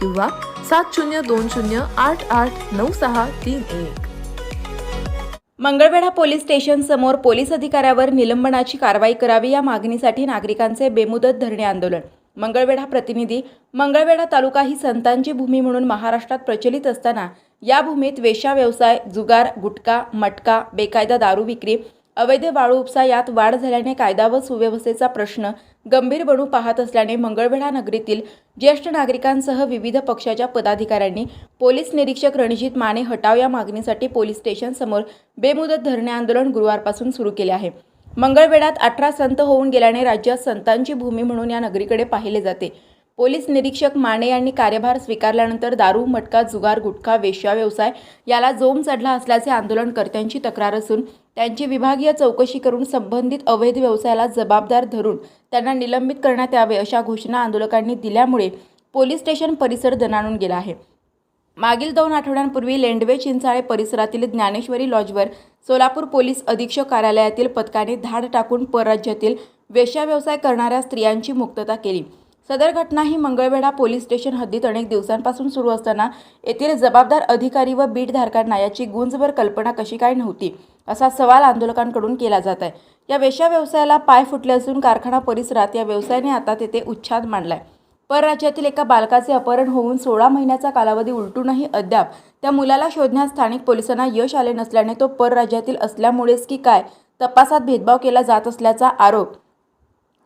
किंवा सात शून्य दोन शून्य आठ आठ नऊ सहा तीन एक. मंगळवेढा पोलीस स्टेशन समोर पोलीस अधिकाऱ्यावर निलंबनाची कारवाई करावी या मागणीसाठी नागरिकांचे बेमुदत धरणे आंदोलन. मंगळवेढा प्रतिनिधी मंगळवेढा तालुका ही संतांची भूमी म्हणून महाराष्ट्रात प्रचलित असताना या भूमीत वेशा व्यवसाय जुगार गुटखा मटका बेकायदा दारू विक्री अवैध वाळू उपसा यात वाढ झाल्याने कायदा व सुव्यवस्थेचा प्रश्न गंभीर बनू पाहत असल्याने मंगळवेढा नगरीतील ज्येष्ठ नागरिकांसह विविध पक्षाच्या पदाधिकाऱ्यांनी पोलीस निरीक्षक रणजित माने हटाव या मागणीसाठी पोलीस स्टेशन समोर बेमुदत धरणे आंदोलन गुरुवारपासून सुरू केले आहे. मंगळवेढ्यात अठरा संत होऊन गेल्याने राज्यात संतांची भूमी म्हणून या नगरीकडे पाहिले जाते. पोलीस निरीक्षक माने यांनी कार्यभार स्वीकारल्यानंतर दारू मटका जुगार गुटखा वेश्या व्यवसाय याला जोम चढला असल्याचे आंदोलनकर्त्यांची तक्रार असून त्यांची विभागीय चौकशी करून संबंधित अवैध व्यवसायाला जबाबदार धरून त्यांना निलंबित करण्यात यावे अशा घोषणा आंदोलकांनी दिल्यामुळे पोलीस स्टेशन परिसर दणाणून गेला आहे. मागील दोन आठवड्यांपूर्वी लेंडवे चिंचाळे परिसरातील ज्ञानेश्वरी लॉजवर सोलापूर पोलीस अधीक्षक कार्यालयातील पथकाने धाड टाकून परराज्यातील वेश्या व्यवसाय करणाऱ्या स्त्रियांची मुक्तता केली. सदर घटना ही मंगळवेढा पोलीस स्टेशन हद्दीत अनेक दिवसांपासून सुरू असताना येथील जबाबदार अधिकारी व बीटधारकांना याची गुंजभर कल्पना कशी काय नव्हती असा सवाल आंदोलकांकडून केला जात आहे. या वेश्या व्यवसायाला पाय फुटले असून कारखाना परिसरात या व्यवसायाने आता तेथे उच्छाद मांडलाय. परराज्यातील एका बालकाचे अपहरण होऊन सोळा महिन्याचा कालावधी उलटूनही अद्याप त्या मुलाला शोधण्यास स्थानिक पोलिसांना यश आले नसल्याने तो परराज्यातील असल्यामुळेच की काय तपासात भेदभाव केला जात असल्याचा आरोप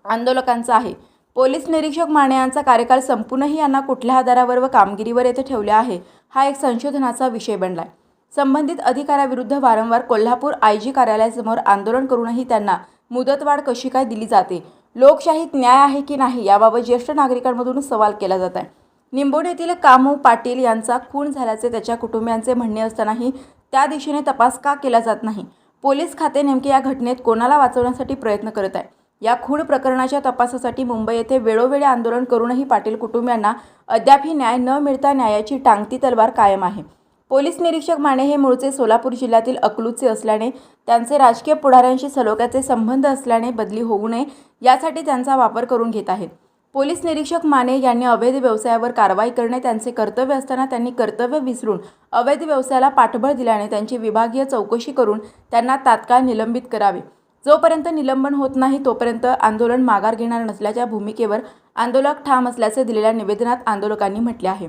आंदोलकांचा आहे. पोलीस निरीक्षक माने यांचा कार्यकाल संपूनही यांना कुठल्या आधारावर व कामगिरीवर येथे ठेवले आहे हा एक संशोधनाचा विषय बनलाय. संबंधित अधिकाऱ्याविरुद्ध वारंवार कोल्हापूर आय जी कार्यालयासमोर आंदोलन करूनही त्यांना मुदतवाढ कशी काय दिली जाते लोकशाहीत न्याय आहे की नाही याबाबत ज्येष्ठ नागरिकांमधून सवाल केला जात आहे. निंबोड येथील कामू पाटील यांचा खून झाल्याचे त्याच्या कुटुंबियांचे म्हणणे असतानाही त्या दिशेने तपास का केला जात नाही? पोलीस खाते नेमके या घटनेत कोणाला वाचवण्यासाठी प्रयत्न करत आहे? या खून प्रकरणाच्या तपासासाठी मुंबई येथे वेळोवेळी आंदोलन करूनही पाटील कुटुंबियांना अद्यापही न्याय न मिळता न्यायाची टांगती तलवार कायम आहे. पोलीस निरीक्षक माने हे मूळचे सोलापूर जिल्ह्यातील अकलूजचे असल्याने त्यांचे राजकीय पुढाऱ्यांशी सलोख्याचे संबंध असल्याने बदली होऊ नये यासाठी त्यांचा वापर करून घेत आहेत पोलीस निरीक्षक माने यांनी अवैध व्यवसायावर कारवाई करणे त्यांचे कर्तव्य असताना त्यांनी कर्तव्य विसरून अवैध व्यवसायाला पाठबळ दिल्याने त्यांची विभागीय चौकशी करून त्यांना तात्काळ निलंबित करावे. जोपर्यंत निलंबन होत नाही तोपर्यंत आंदोलन माघार घेणार नसल्याच्या भूमिकेवर आंदोलक ठाम असल्याचे दिलेल्या निवेदनात आंदोलकांनी म्हटले आहे.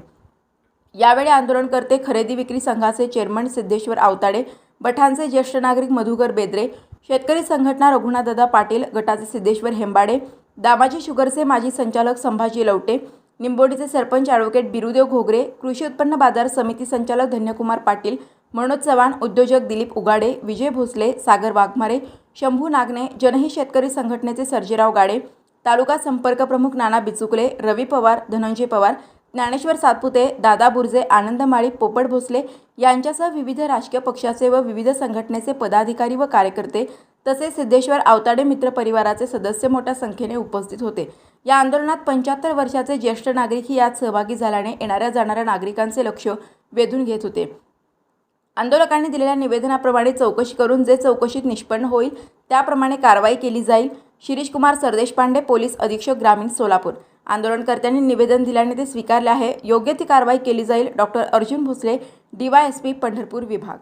यावेळी आंदोलनकर्ते खरेदी विक्री संघाचे चेअरमन सिद्धेश्वर आवताडे बठांचे ज्येष्ठ नागरिक मधुकर बेद्रे शेतकरी संघटना रघुनाथदादा पाटील गटाचे सिद्धेश्वर हेंबाडे दामाजी शुगरचे माजी संचालक संभाजी लवटे निंबोडीचे सरपंच ॲडव्होकेट बिरुदेव घोगरे कृषी उत्पन्न बाजार समिती संचालक धन्यकुमार पाटील मनोज चव्हाण उद्योजक दिलीप उगाडे विजय भोसले सागर वाघमारे शंभू नागने जनही शेतकरी संघटनेचे सर्जेराव गाडे तालुका संपर्क प्रमुख नाना बिचुकले रवी पवार धनंजय पवार ज्ञानेश्वर सातपुते दादा बुर्जे आनंद माळी पोपट भोसले यांच्यासह विविध राजकीय पक्षाचे व विविध संघटनेचे पदाधिकारी व कार्यकर्ते तसेच सिद्धेश्वर आवताडे मित्र परिवाराचे सदस्य मोठ्या संख्येने उपस्थित होते. या आंदोलनात पंच्याहत्तर वर्षाचे ज्येष्ठ नागरिकही यात सहभागी झाल्याने येणाऱ्या जाणाऱ्या नागरिकांचे लक्ष वेधून घेत होते. आंदोलकांनी दिलेल्या निवेदनाप्रमाणे चौकशी करून जे चौकशीत निष्पन्न होईल त्याप्रमाणे कारवाई केली जाईल. शिरीष कुमार सरदेशपांडे पोलीस अधीक्षक ग्रामीण सोलापूर. आंदोलनकर्त्यांनी निवेदन दिल्याने ते स्वीकारले आहे. योग्य ती कारवाई केली जाईल. डॉक्टर अर्जुन भोसले डीवायएसपी पंढरपूर विभाग.